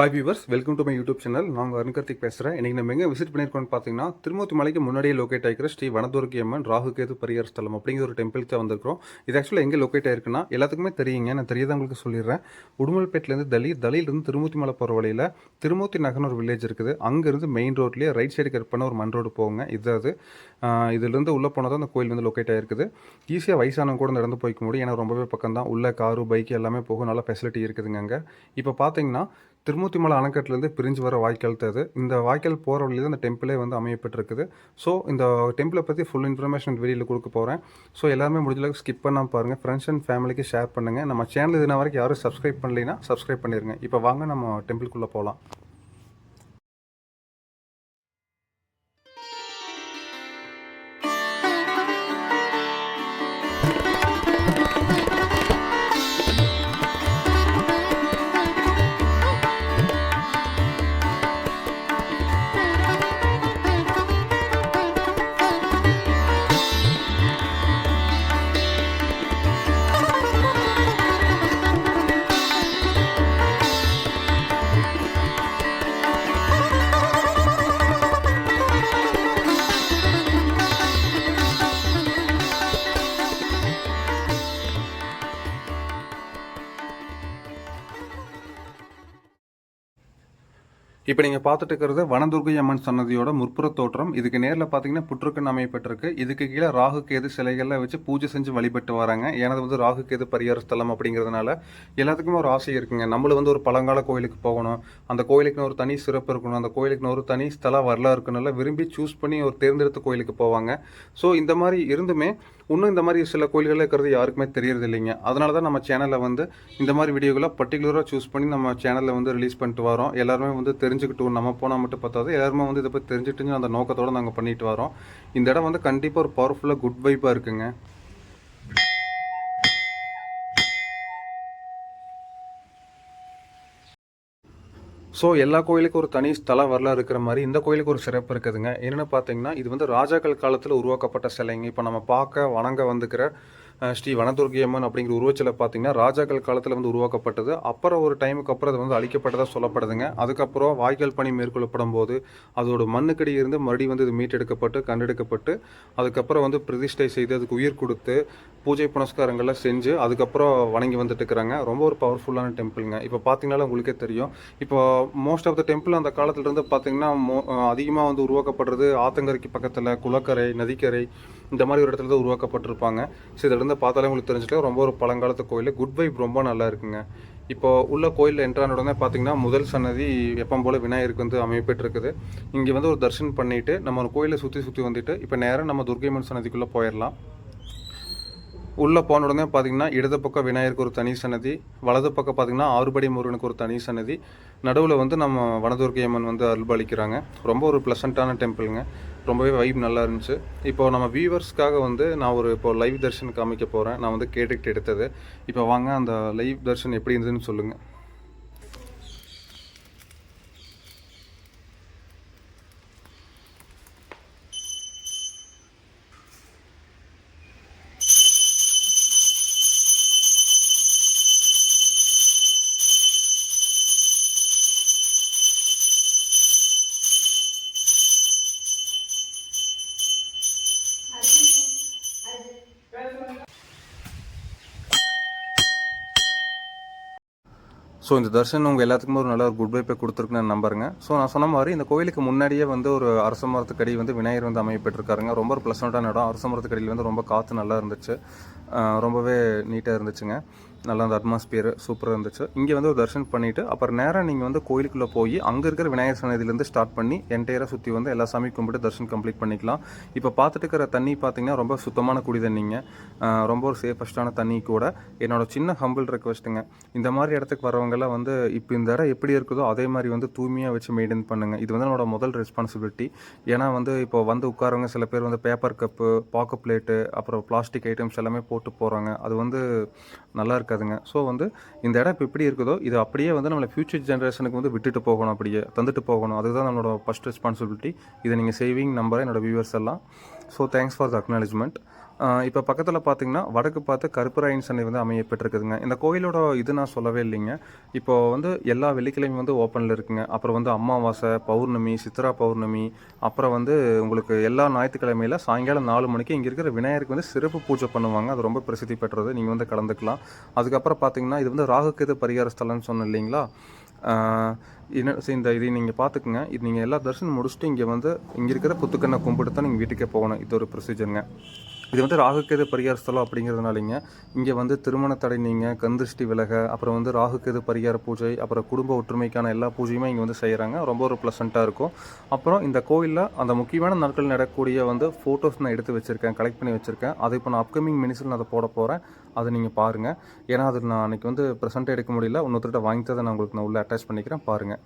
Hi viewers welcome to my YouTube channel நாங்கள் அருண் கார்த்திக் பேசுகிறேன் இன்றைக்கி நம்ம எங்கே விசிட் பண்ணியிருக்கோம்னு பார்த்தீங்கன்னா திருமூர்த்தி மலைக்கு முன்னாடியே லொக்கேட் ஆகிக்கிற ஸ்ரீ வனதுர்கி அம்மன் ராகுகேது பரிகார ஸ்தலம் அப்படிங்கிற ஒரு டெம்பிளுக்கு தான் வந்திருக்கிறோம். இது ஆக்சுவலாக எங்கே லொக்கேட் ஆயிருக்குன்னா எல்லாத்துக்குமே தெரியுங்க. நான் தெரியாதவங்களுக்கு சொல்லிடுறேன். உடுமல்பேட்டிலேருந்து தலி தலியிலேருந்து திருமூர்த்தி மலை போகிற வழியில் திருமூர்த்தி நகர்னு ஒரு வில்லேஜ் இருக்குது. அங்கேருந்து மெயின் ரோட்லேயே ரைட் சைடு கட் பண்ண ஒரு மண் ரோடு போங்க. இது அது. இதுலேருந்து உள்ளே போனால் தான் அந்த கோயில் வந்து லொக்கேட் ஆகிருக்குது ஈஸியாக வயசானவங்க கூட நடந்து போய்க்க முடியும். ஏன்னா ரொம்பவே பக்கம் தான் உள்ள காரு பைக் எல்லாமே போகும். நல்ல ஃபெசிலிட்டி இருக்குதுங்க அங்கே. இப்போ பார்த்தீங்கன்னா திருமூர்த்தி மலை அணைக்கட்டிலேருந்து பிரிஞ்சு வர வாய்க்கால் அது இந்த வாய்க்கால் போகிற வழியில் அந்த டெம்பிளே வந்து அமையப்பட்டிருக்குது. ஸோ இந்த டெம்பிளை பற்றி ஃபுல் இன்ஃபர்மேஷன் வெளியில் கொடுக்க போகிறேன் ஸோ எல்லாருமே முடிஞ்சளவுக்கு ஸ்கிப் பண்ணாமல் பாருங்கள் ஃப்ரெண்ட்ஸ் அண்ட் ஃபேமிலிக்கு ஷேர் பண்ணுங்கள் நம்ம சேனல் இதுன வரைக்கும் யாரும் சப்ஸ்கிரைப் பண்ணலைன்னா சப்ஸ்கிரைப் பண்ணிடுங்க இப்போ வாங்க நம்ம டெம்பிள்குள்ளே போகலாம் இப்போ நீங்கள் பார்த்துட்டு இருக்கிறது வனதுர்கை அம்மன் சன்னதியோட முற்புற தோற்றம். இதுக்கு நேரில் பார்த்தீங்கன்னா புற்றுக்கண் அமையப்பட்டிருக்கு இதுக்கு கீழே ராகு கேது சிலைகள்லாம் வச்சு பூஜை செஞ்சு வழிபட்டு வராங்க. ஏன்னா வந்து ராகு கேது பரிகார ஸ்தலம் அப்படிங்கிறதுனால எல்லாத்துக்குமே ஒரு ஆசை இருக்குங்க. நம்மள வந்து ஒரு பழங்கால கோயிலுக்கு போகணும். அந்த கோயிலுக்குன்னு ஒரு தனி சிறப்பு இருக்கணும். அந்த கோயிலுக்குன்னு ஒரு தனி ஸ்தல வரலாறு இருக்கணும்ல. விரும்பி சூஸ் பண்ணி ஒரு தேர்ந்தெடுத்த கோயிலுக்கு போவாங்க. ஸோ இந்த மாதிரி இருந்துமே இன்னும் இந்த மாதிரி சில கோயில்களில் இருக்கிறது யாருக்குமே தெரியறது இல்லைங்க. அதனால தான் நம்ம சேனலில் வந்து இந்த மாதிரி வீடியோகளை பர்டிகுலராக சூஸ் பண்ணி நம்ம சேனலில் வந்து ரிலீஸ் பண்ணிட்டு வரோம். எல்லாருமே வந்து தெரிஞ்சு தெரிஞ்சுக்கிட்டோம் நம்ம போனால் மட்டும் பார்த்தாது எல்லாருமே வந்து இதை பற்றி தெரிஞ்சுட்டு அந்த நோக்கத்தோடு நாங்கள் பண்ணிட்டு வரோம். இந்த இடம் வந்து கண்டிப்பாக ஒரு பவர்ஃபுல்லாக குட் வைப்பாக இருக்குங்க. ஸோ எல்லா கோயிலுக்கும் ஒரு தனி ஸ்தல வரலாறு இருக்கிற மாதிரி இந்த கோயிலுக்கு ஒரு சிறப்பு இருக்குதுங்க. என்னென்னு பார்த்தீங்கன்னா இது வந்து ராஜாக்கள் காலத்தில் உருவாக்கப்பட்ட சிலைங்க. இப்போ நம்ம பார்க்க வணங்க வந்துக்கிற ஸ்ரீ வனதுர்கியம்மன் அப்படிங்கிற உருவச்சிலை பார்த்தீங்கன்னா ராஜாக்கள் காலத்தில் வந்து உருவாக்கப்பட்டது. அப்புறம் ஒரு டைமுக்கு அப்புறம் அது வந்து அழிக்கப்பட்டதாக சொல்லப்படுதுங்க. அதுக்கப்புறம் வாய்க்கால் பணி மேற்கொள்ளப்படும் போது அதோட மண்ணுக்கடி இருந்து மறுபடியும் வந்து இது மீட்டெடுக்கப்பட்டு கண்டெடுக்கப்பட்டு அதுக்கப்புறம் வந்து பிரதிஷ்டை செய்து அதுக்கு உயிர் கொடுத்து பூஜை புனஸ்காரங்கள்லாம் செஞ்சு அதுக்கப்புறம் வணங்கி வந்துட்டு இருக்கிறாங்க. ரொம்ப ஒரு பவர்ஃபுல்லான டெம்பிளுங்க இப்போ பார்த்தீங்கன்னா உங்களுக்கே தெரியும். இப்போ மோஸ்ட் ஆஃப் த டெம்பிள் அந்த காலத்துலேருந்து பார்த்தீங்கன்னா மோ அதிகமாக வந்து உருவாக்கப்படுறது ஆத்தங்கரைக்கு பக்கத்தில் குளக்கரை நதிக்கரை இந்த மாதிரி ஒரு இடத்துல தான் உருவாக்கப்பட்டிருப்பாங்க. ஸோ இதில் இருந்து பார்த்தாலே உங்களுக்கு தெரிஞ்சுக்கலாம் ரொம்ப ஒரு பழங்காலத்து கோயில். குட் வைப் ரொம்ப நல்லா இருக்குங்க. இப்போ உள்ள கோயிலில் என்ட்ரான உடனே பார்த்தீங்கன்னா முதல் சன்னதி எப்பவும் போல் விநாயகருக்கு வந்து அமைப்பெற்றிருக்குது இங்கே வந்து ஒரு தரிசனம் பண்ணிட்டு நம்ம ஒரு கோயிலை சுற்றி சுற்றி வந்துட்டு இப்போ நேராக நம்ம துர்கைமன் சன்னதிக்குள்ளே போயிடலாம். உள்ளே போன உடனே பார்த்தீங்கன்னா இடது பக்கம் விநாயகருக்கு ஒரு தனி சன்னதி வலது பக்கம் பார்த்தீங்கன்னா ஆறுபடி முருகனுக்கு ஒரு தனி சன்னதி. நடுவில் வந்து நம்ம வனதுர்க்கை அம்மன் வந்து அருள்பாலிக்கிறாங்க. ரொம்ப ஒரு ப்ளசண்ட்டான டெம்பிளுங்க ரொம்பவே வைப் நல்லா இருந்துச்சு. இப்போ நம்ம வியூவர்ஸ்க்காக வந்து நான் ஒரு இப்போ லைவ் தர்ஷன் காமிக்க போகிறேன் நான் வந்து கேட்டுக்கிட்டு எடுத்தது. இப்போ வாங்க அந்த லைவ் தர்ஷன் எப்படி இருந்ததுன்னு சொல்லுங்கள் ஸோ இந்த தர்ஷன் உங்கள் எல்லாத்துக்குமே ஒரு நல்ல ஒரு குட் வைப்பை கொடுத்துருக்குன்னு நான் நம்புறேங்க. ஸோ நான் சொன்ன மாதிரி இந்த கோயிலுக்கு முன்னாடியே வந்து ஒரு அரச மரத்துக்கடி வந்து விநாயகர் வந்து அமையப்பட்டிருக்காருங்க ரொம்ப ஒரு ப்ளசண்ட்டான இடம். அரச மரத்துக்கடியில் வந்து ரொம்ப காற்று நல்லா இருந்துச்சு. ரொம்பவே நீட்டாக இருந்துச்சுங்க. நல்லா அந்த அட்மாஸ்பியர் சூப்பராக இருந்துச்சு. இங்கே வந்து ஒரு தர்ஷன் பண்ணிவிட்டு அப்புறம் நேராக நீங்கள் வந்து கோயிலுக்குள்ளே போய் அங்கே இருக்கிற விநாயகர் சன்னதியிலேருந்து ஸ்டார்ட் பண்ணி என்டையராக சுற்றி வந்து எல்லா சாமி கும்பிட்டு தர்ஷன் கம்ப்ளீட் பண்ணிக்கலாம். இப்போ பார்த்துட்டு இருக்கிற தண்ணி பார்த்தீங்கன்னா ரொம்ப சுத்தமான குடி தண்ணிங்க. ரொம்ப ஒரு சேஃபஸ்டான தண்ணி கூட. என்னோட சின்ன ஹம்பிள் ரெக்வஸ்ட்டுங்க இந்த மாதிரி இடத்துக்கு வரவங்கெல்லாம் வந்து இப்போ இந்த இடம் எப்படி இருக்குதோ அதே மாதிரி வந்து தூய்மையாக வச்சு மெயின்டைன் பண்ணுங்க. இது வந்து என்னோட முதல் ரெஸ்பான்சிபிலிட்டி ஏன்னா வந்து இப்போ வந்து உட்காரவங்க சில பேர் வந்து பேப்பர் கப்பு பாக்கு பிளேட்டு அப்புறம் பிளாஸ்டிக் ஐட்டம்ஸ் எல்லாமே போட்டு போட்டு போகிறாங்க அது வந்து நல்லா இருக்காதுங்க. ஸோ வந்து இந்த இடம் இப்போ எப்படி இருக்குதோ இது அப்படியே வந்து நம்மளை ஃபியூச்சர் ஜென்ரேஷனுக்கு வந்து விட்டுட்டு போகணும் அப்படியே தந்துட்டு போகணும். அதுதான் நம்மளோட ஃபஸ்ட் ரெஸ்பான்சிபிலிட்டி இதை நீங்கள் சேவிங் நம்பரை என்னோட வியூவர்ஸ் எல்லாம். So thanks for the acknowledgement uh, இப்போ பக்கத்தில் பார்த்தீங்கன்னா வடக்கு பார்த்து கருப்பராயன் சந்தை வந்து அமையப்பட்டிருக்குதுங்க இந்த கோயிலோட இது நான் சொல்லவே இல்லைங்க. இப்போ வந்து எல்லா வெள்ளிக்கிழமையும் வந்து ஓப்பனில் இருக்குங்க. அப்புறம் வந்து அமாவாசை பௌர்ணமி சித்ரா பௌர்ணமி அப்புறம் வந்து உங்களுக்கு எல்லா ஞாயிற்றுக்கிழமையில சாயங்காலம் நாலு மணிக்கு இங்கே இருக்கிற விநாயகருக்கு வந்து சிறப்பு பூஜை பண்ணுவாங்க. அது ரொம்ப பிரசித்தி பெற்றது. நீங்கள் வந்து கலந்துக்கலாம். அதுக்கப்புறம் பார்த்தீங்கன்னா இது வந்து ராகுகேது பரிகார ஸ்தலம்னு சொன்னேன் இல்லைங்களா? என்ன சரி, இந்த இதை நீங்கள் பார்த்துக்குங்க இது நீங்கள் எல்லா தரிசனம் முடிச்சுட்டு இங்கே வந்து இங்கே இருக்கிற புத்துக்கண்ணை கும்பிட்டு தான் நீங்கள் வீட்டுக்கே போகணும். இது ஒரு ப்ரொசீஜருங்க இது வந்து ராகுக்கேது பரிகார ஸ்தலம் அப்படிங்கிறதுனாலிங்க இங்கே வந்து திருமண தடை நீங்கள் கந்திருஷ்டி விலக அப்புறம் வந்து ராகுக்கேது பரிகார பூஜை அப்புறம் குடும்ப ஒற்றுமைக்கான எல்லா பூஜையுமே இங்கே வந்து செய்கிறாங்க ரொம்ப ஒரு ப்ளசண்ட்டாக இருக்கும். அப்புறம் இந்த கோயிலில் அந்த முக்கியமான நாட்கள் நடக்கக்கூடிய வந்து ஃபோட்டோஸ் நான் எடுத்து வச்சுருக்கேன் கலெக்ட் பண்ணி வச்சுருக்கேன். அது இப்போ நான் அப்கமிங் மினிஸில் நான் அதை போட போகிறேன் அதை நீங்கள் பாருங்கள் ஏன்னா அது நான் அன்றைக்கி வந்து ப்ரெசென்ட் எடுக்க முடியல. இன்னொருத்தர்கிட்ட வாங்கி நான் உங்களுக்கு நான் உள்ளே அட்டாச் பண்ணிக்கிறேன். பாருங்கள்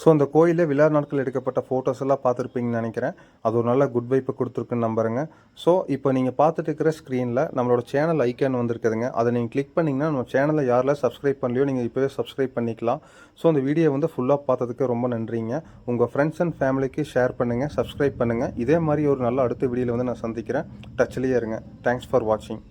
ஸோ அந்த கோயிலில் விழா நாட்கள் எடுக்கப்பட்ட ஃபோட்டோஸ் எல்லாம் பார்த்துருப்பீங்கன்னு நினைக்கிறேன். அது ஒரு நல்ல குட் வைப்பை கொடுத்துருக்குன்னு நம்புறேங்க. ஸோ இப்போ நீங்கள் பார்த்துட்டு இருக்கிற ஸ்க்ரீனில் நம்மளோட சேனல் ஐக்கான் வந்திருக்குதுங்க. அதை நீங்கள் கிளிக் பண்ணிங்கன்னா நம்ம சேனலை யாரெல்லாம் சப்ஸ்கிரைப் பண்ணலையோ நீங்கள் இப்போவே சப்ஸ்கிரைப் பண்ணிக்கலாம். ஸோ அந்த வீடியோ வந்து ஃபுல்லாக பார்த்ததுக்கு ரொம்ப நன்றிங்க. உங்கள் ஃப்ரெண்ட்ஸ் அண்ட் ஃபேமிலிக்கு ஷேர் பண்ணுங்கள் சப்ஸ்கிரைப் பண்ணுங்கள் இதே மாதிரி ஒரு நல்ல அடுத்த வீடியோவில் வந்து நான் சந்திக்கிறேன். டச்லேயே இருங்க. தேங்க்ஸ் ஃபார் வாட்சிங்